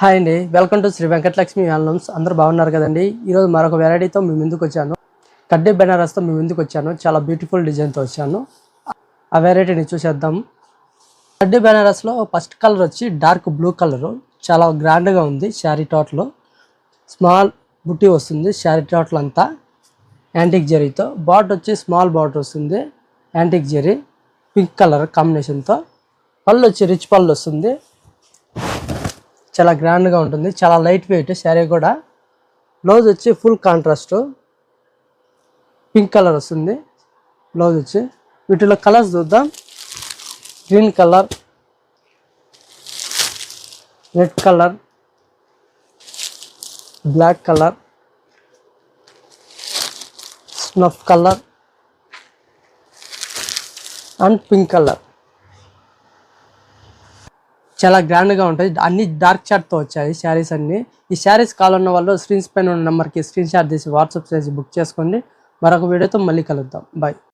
Hi అండి. Welcome to Sri Venkatalakshmi handlooms అందరూ బాగున్నారు కదండి? ఈరోజు మరొక వెరైటీతో మీ ముందుకు వచ్చాను. కడ్డే బెనారస్తో మీ ముందుకు వచ్చాను. చాలా బ్యూటిఫుల్ డిజైన్తో వచ్చాను. ఆ వెరైటీని చూసేద్దాం. కడ్డీ బెనారస్లో ఫస్ట్ కలర్ వచ్చి డార్క్ బ్లూ కలర్. చాలా గ్రాండ్గా ఉంది శారీ టోటల్. స్మాల్ బుట్టి వస్తుంది శారీ టోటల్ అంతా యాంటిక్ జరీతో. బాట్ వచ్చి స్మాల్ బాట్ వస్తుంది. యాంటిక్ జరీ. పింక్ కలర్ కాంబినేషన్తో. పళ్ళు వచ్చి రిచ్ పళ్ళు వస్తుంది. చాలా గ్రాండ్గా ఉంటుంది. చాలా లైట్ వెయిట్ శారీ కూడా. బ్లౌజ్ వచ్చి ఫుల్ కాంట్రాస్ట్. పింక్ కలర్ వస్తుంది. బ్లౌజ్ వచ్చి. వీటిలో కలర్స్ చూద్దాం. Green colour. Red colour. Black colour. Snuff colour. And pink colour. చాలా గ్రాండ్గా ఉంటాయి. అన్ని డార్క్ చార్ట్తో వచ్చాయి శారీస్ అన్ని. ఈ శారీస్ కావాలన్న వాళ్ళు స్క్రీన్స్ పైన ఉన్న నెంబర్కి స్క్రీన్ షాట్ తీసి వాట్సాప్ చేసి బుక్ చేసుకోండి. మరొక వీడియోతో మళ్ళీ కలుద్దాం. బాయ్